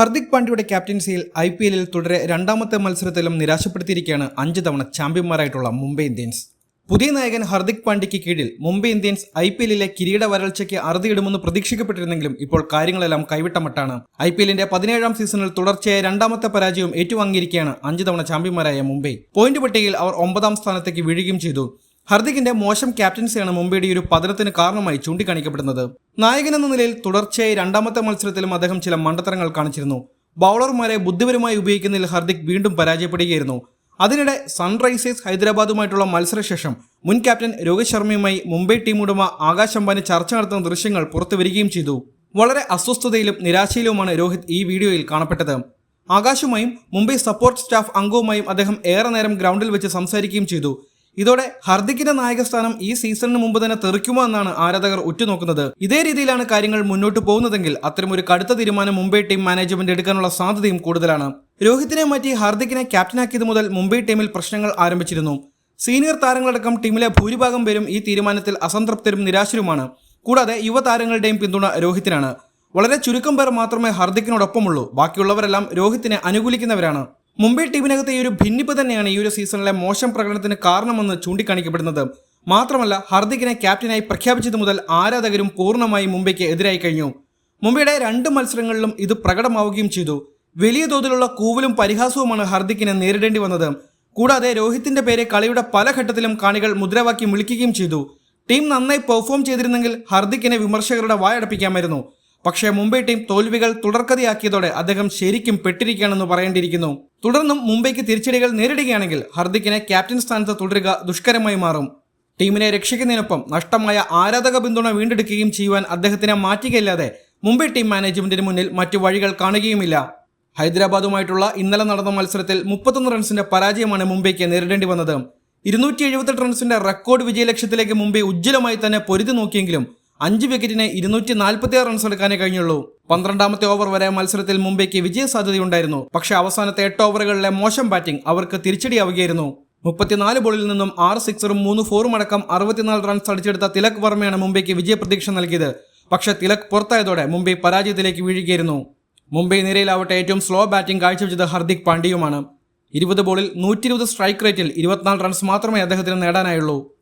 ഹർദിക് പാണ്ഡ്യയുടെ ക്യാപ്റ്റൻസിയിൽ I P എല്ലിൽ തുടരെ രണ്ടാമത്തെ മത്സരത്തിലും നിരാശപ്പെടുത്തിയിരിക്കുകയാണ് അഞ്ച് തവണ ചാമ്പ്യന്മാരായിട്ടുള്ള മുംബൈ ഇന്ത്യൻസ്. പുതിയ നായകൻ ഹർദിക് പാണ്ഡ്യയ്ക്ക് കീഴിൽ മുംബൈ ഇന്ത്യൻസ് ഐ പി എല്ലിലെ കിരീട വരൾച്ചയ്ക്ക് അറുതിയിടുമെന്ന് പ്രതീക്ഷിക്കപ്പെട്ടിരുന്നെങ്കിലും ഇപ്പോൾ കാര്യങ്ങളെല്ലാം കൈവിട്ടമട്ടാണ് ഐ പി എല്ലിന്റെ പതിനേഴാം സീസണിൽ തുടർച്ചയായ രണ്ടാമത്തെ പരാജയം ഏറ്റുവാങ്ങിയിരിക്കുകയാണ് അഞ്ച് തവണ ചാമ്പ്യന്മാരായ മുംബൈ. പോയിന്റ് പട്ടികയിൽ അവർ ഒമ്പതാം സ്ഥാനത്തേക്ക് വീഴുകയും ചെയ്തു. ഹർദിക്കിന്റെ മോശം ക്യാപ്റ്റൻസിയാണ് മുംബൈയുടെ ഒരു പതനത്തിന് കാരണമായി ചൂണ്ടിക്കാണിക്കപ്പെടുന്നത്. നായകൻ എന്ന നിലയിൽ തുടർച്ചയായി രണ്ടാമത്തെ മത്സരത്തിലും അദ്ദേഹം ചില മണ്ടത്തരങ്ങൾ കാണിച്ചിരുന്നു. ബൗളർമാരെ ബുദ്ധിപരമായി ഉപയോഗിക്കുന്നതിൽ ഹർദിക് വീണ്ടും പരാജയപ്പെടുകയായിരുന്നു. അതിനിടെ സൺറൈസേഴ്സ് ഹൈദരാബാദുമായിട്ടുള്ള മത്സരശേഷം മുൻ ക്യാപ്റ്റൻ രോഹിത് ശർമ്മയുമായി മുംബൈ ടീം ഉടമ ആകാശ് അംബാനി ചർച്ച നടത്തുന്ന ദൃശ്യങ്ങൾ പുറത്തുവരികയും ചെയ്തു. വളരെ അസ്വസ്ഥതയിലും നിരാശയിലുമാണ് രോഹിത് ഈ വീഡിയോയിൽ കാണപ്പെട്ടത്. ആകാശുമായും മുംബൈ സപ്പോർട്ട് സ്റ്റാഫ് അംഗവുമായും അദ്ദേഹം ഏറെ നേരം ഗ്രൗണ്ടിൽ വെച്ച് സംസാരിക്കുകയും ചെയ്തു. ഇതോടെ ഹർദിക്കിന്റെ നായകസ്ഥാനം ഈ സീസണിന് മുമ്പ് തന്നെ തെറിക്കുമോ എന്നാണ് ആരാധകർ ഉറ്റുനോക്കുന്നത്. ഇതേ രീതിയിലാണ് കാര്യങ്ങൾ മുന്നോട്ട് പോകുന്നതെങ്കിൽ അത്തരമൊരു കടുത്ത തീരുമാനം മുംബൈ ടീം മാനേജ്മെന്റ് എടുക്കാനുള്ള സാധ്യതയും കൂടുതലാണ്. രോഹിത്തിനെ മാറ്റി ഹർദിക്കിനെ ക്യാപ്റ്റനാക്കിയത് മുതൽ മുംബൈ ടീമിൽ പ്രശ്നങ്ങൾ ആരംഭിച്ചിരുന്നു. സീനിയർ താരങ്ങളടക്കം ടീമിലെ ഭൂരിഭാഗം പേരും ഈ തീരുമാനത്തിൽ അസംതൃപ്തരും നിരാശരുമാണ്. കൂടാതെ യുവതാരങ്ങളുടെയും പിന്തുണ രോഹിത്തിനാണ്. വളരെ ചുരുക്കം പേർ മാത്രമേ ഹർദിക്കിനോടൊപ്പമുള്ളൂ. ബാക്കിയുള്ളവരെല്ലാം രോഹിത്തിനെ അനുകൂലിക്കുന്നവരാണ്. മുംബൈ ടീമിനകത്തെ ഈ ഒരു ഭിന്നിപ്പ് തന്നെയാണ് ഈ ഒരു സീസണിലെ മോശം പ്രകടനത്തിന് കാരണമെന്ന് ചൂണ്ടിക്കാണിക്കപ്പെടുന്നത്. മാത്രമല്ല ഹർദിക്കിനെ ക്യാപ്റ്റനായി പ്രഖ്യാപിച്ചത് മുതൽ ആരാധകരും പൂർണമായി മുംബൈക്ക് എതിരായി കഴിഞ്ഞു. മുംബൈയുടെ രണ്ട് മത്സരങ്ങളിലും ഇത് പ്രകടമാവുകയും ചെയ്തു. വലിയ തോതിലുള്ള കൂവലും പരിഹാസവുമാണ് ഹർദിക്കിനെ നേരിടേണ്ടി വന്നത്. കൂടാതെ രോഹിത്തിന്റെ പേരെ കളിയുടെ പല ഘട്ടത്തിലും കാണികൾ മുദ്രാവാക്യം വിളിക്കുകയും ചെയ്തു. ടീം നന്നായി പെർഫോം ചെയ്തിരുന്നെങ്കിൽ ഹർദിക്കിനെ വിമർശകരുടെ വായടപ്പിക്കാമായിരുന്നു. പക്ഷേ മുംബൈ ടീം തോൽവികൾ തുടർക്കഥയാക്കിയതോടെ അദ്ദേഹം ശരിക്കും പെട്ടിരിക്കുകയാണെന്ന് പറയേണ്ടിയിരിക്കുന്നു. തുടർന്നും മുംബൈക്ക് തിരിച്ചടികൾ നേരിടുകയാണെങ്കിൽ ഹർദിക്കിനെ ക്യാപ്റ്റൻ സ്ഥാനത്ത് തുടരുക ദുഷ്കരമായി മാറും. ടീമിനെ രക്ഷിക്കുന്നതിനൊപ്പം നഷ്ടമായ ആരാധക പിന്തുണ വീണ്ടെടുക്കുകയും ചെയ്യുവാൻ അദ്ദേഹത്തിനെ മാറ്റുകയല്ലാതെ മുംബൈ ടീം മാനേജ്മെന്റിന് മുന്നിൽ മറ്റു വഴികൾ കാണുകയുമില്ല. ഹൈദരാബാദുമായിട്ടുള്ള ഇന്നലെ നടന്ന മത്സരത്തിൽ മുപ്പത്തൊന്ന് റൺസിന്റെ പരാജയമാണ് മുംബൈക്ക് നേരിടേണ്ടി വന്നത്. ഇരുന്നൂറ്റി എഴുപത്തെട്ട് റൺസിന്റെ റെക്കോർഡ് വിജയലക്ഷ്യത്തിലേക്ക് മുംബൈ ഉജ്ജ്വലമായി തന്നെ പൊരുതി നോക്കിയെങ്കിലും അഞ്ച് വിക്കറ്റിന് ഇരുന്നൂറ്റി നാൽപ്പത്തി ആറ് റൺസ് എടുക്കാനേ കഴിഞ്ഞുള്ളൂ. പന്ത്രണ്ടാമത്തെ ഓവർ വരെ മത്സരത്തിൽ മുംബൈക്ക് വിജയ സാധ്യതയുണ്ടായിരുന്നു. പക്ഷേ അവസാനത്തെ എട്ട് ഓവറുകളിലെ മോശം ബാറ്റിംഗ് അവർക്ക് തിരിച്ചടിയാവുകയായിരുന്നു. മുപ്പത്തിനാല് ബോളിൽ നിന്നും ആറ് സിക്സറും മൂന്ന് ഫോറും അടക്കം അറുപത്തിനാല് റൺസ് അടിച്ചെടുത്ത തിലക് വർമ്മയാണ് മുംബൈക്ക് വിജയപ്രതീക്ഷ നൽകിയത്. പക്ഷേ തിലക് പുറത്തായതോടെ മുംബൈ പരാജയത്തിലേക്ക് വീഴുകയായിരുന്നു. മുംബൈ നിരയിലാവട്ടെ ഏറ്റവും സ്ലോ ബാറ്റിംഗ് കാഴ്ചവെച്ചത് ഹർദിക് പാണ്ഡ്യയുമാണ്. ഇരുപത് ബോളിൽ നൂറ്റി സ്ട്രൈക്ക് റേറ്റിൽ ഇരുപത്തിനാല് റൺസ് മാത്രമേ അദ്ദേഹത്തിന് നേടാനായുള്ളൂ.